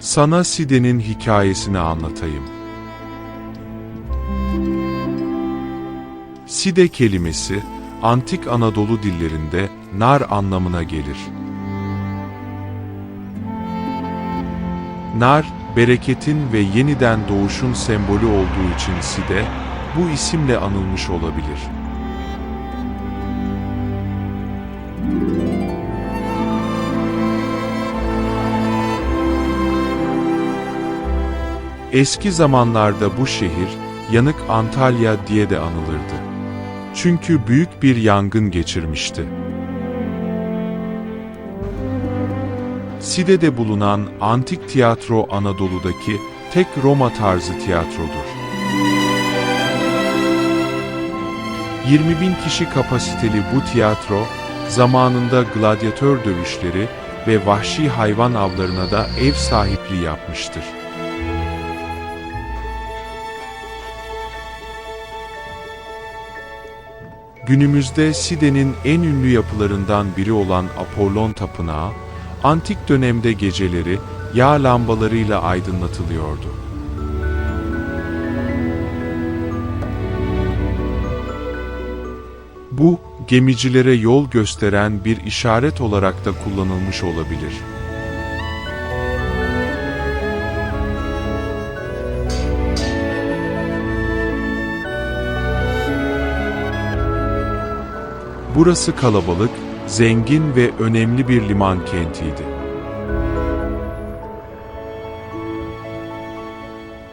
Sana Side'nin hikayesini anlatayım. Side kelimesi, antik Anadolu dillerinde nar anlamına gelir. Nar, bereketin ve yeniden doğuşun sembolü olduğu için Side, bu isimle anılmış olabilir. Eski zamanlarda bu şehir, Yanık Antalya diye de anılırdı. Çünkü büyük bir yangın geçirmişti. Side'de bulunan antik tiyatro Anadolu'daki tek Roma tarzı tiyatrodur. 20 bin kişi kapasiteli bu tiyatro, zamanında gladyatör dövüşleri ve vahşi hayvan avlarına da ev sahipliği yapmıştır. Günümüzde Side'nin en ünlü yapılarından biri olan Apollon Tapınağı, antik dönemde geceleri yağ lambalarıyla aydınlatılıyordu. Bu, gemicilere yol gösteren bir işaret olarak da kullanılmış olabilir. Burası kalabalık, zengin ve önemli bir liman kentiydi.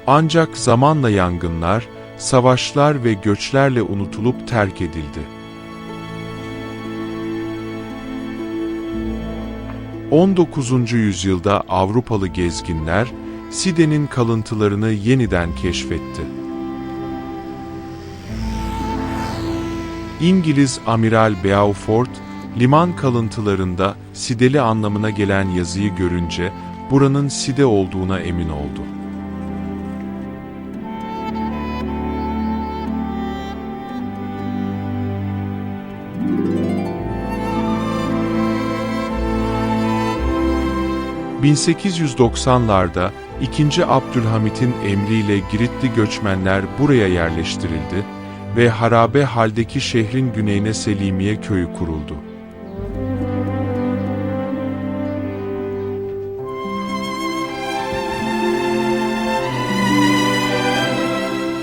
Ancak zamanla yangınlar, savaşlar ve göçlerle unutulup terk edildi. 19. yüzyılda Avrupalı gezginler, Side'nin kalıntılarını yeniden keşfetti. İngiliz Amiral Beaufort, liman kalıntılarında Sideli anlamına gelen yazıyı görünce buranın Side olduğuna emin oldu. ...1890'larda 2. Abdülhamit'in emriyle Giritli göçmenler buraya yerleştirildi ve harabe haldeki şehrin güneyine Selimiye köyü kuruldu.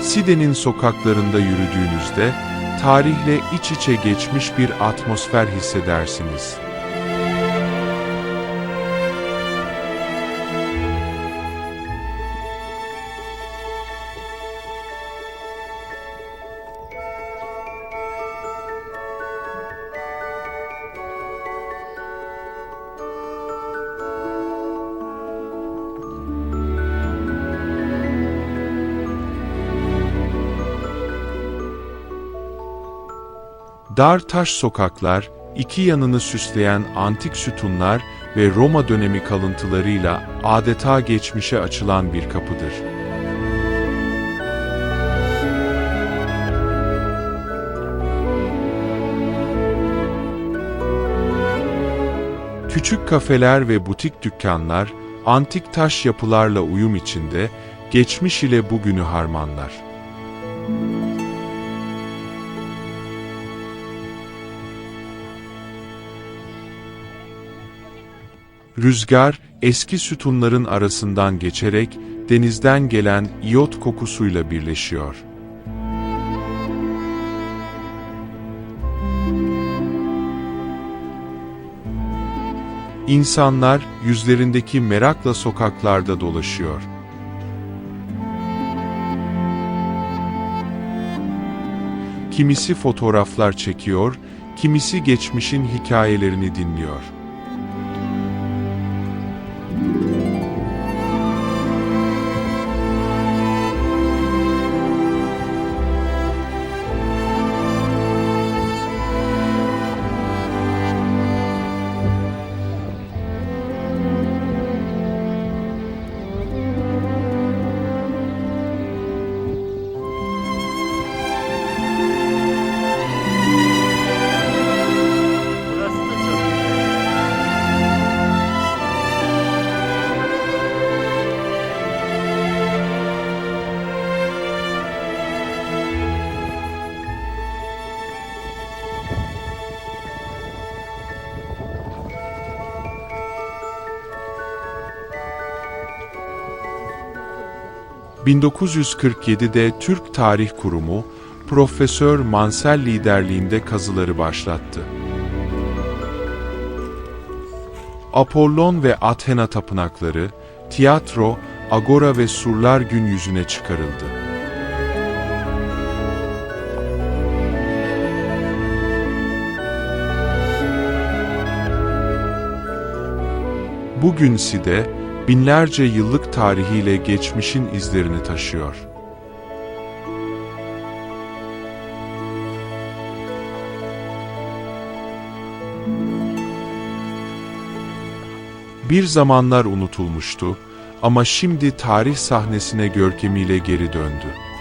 Side'nin sokaklarında yürüdüğünüzde tarihle iç içe geçmiş bir atmosfer hissedersiniz. Dar taş sokaklar, iki yanını süsleyen antik sütunlar ve Roma dönemi kalıntılarıyla adeta geçmişe açılan bir kapıdır. Küçük kafeler ve butik dükkanlar, antik taş yapılarla uyum içinde, geçmiş ile bugünü harmanlar. Rüzgar, eski sütunların arasından geçerek denizden gelen iyot kokusuyla birleşiyor. İnsanlar yüzlerindeki merakla sokaklarda dolaşıyor. Kimisi fotoğraflar çekiyor, kimisi geçmişin hikayelerini dinliyor. 1947'de Türk Tarih Kurumu, Profesör Mansell liderliğinde kazıları başlattı. Apollon ve Athena tapınakları, tiyatro, agora ve surlar gün yüzüne çıkarıldı. Bugün Side, binlerce yıllık tarihiyle geçmişin izlerini taşıyor. Bir zamanlar unutulmuştu ama şimdi tarih sahnesine görkemiyle geri döndü.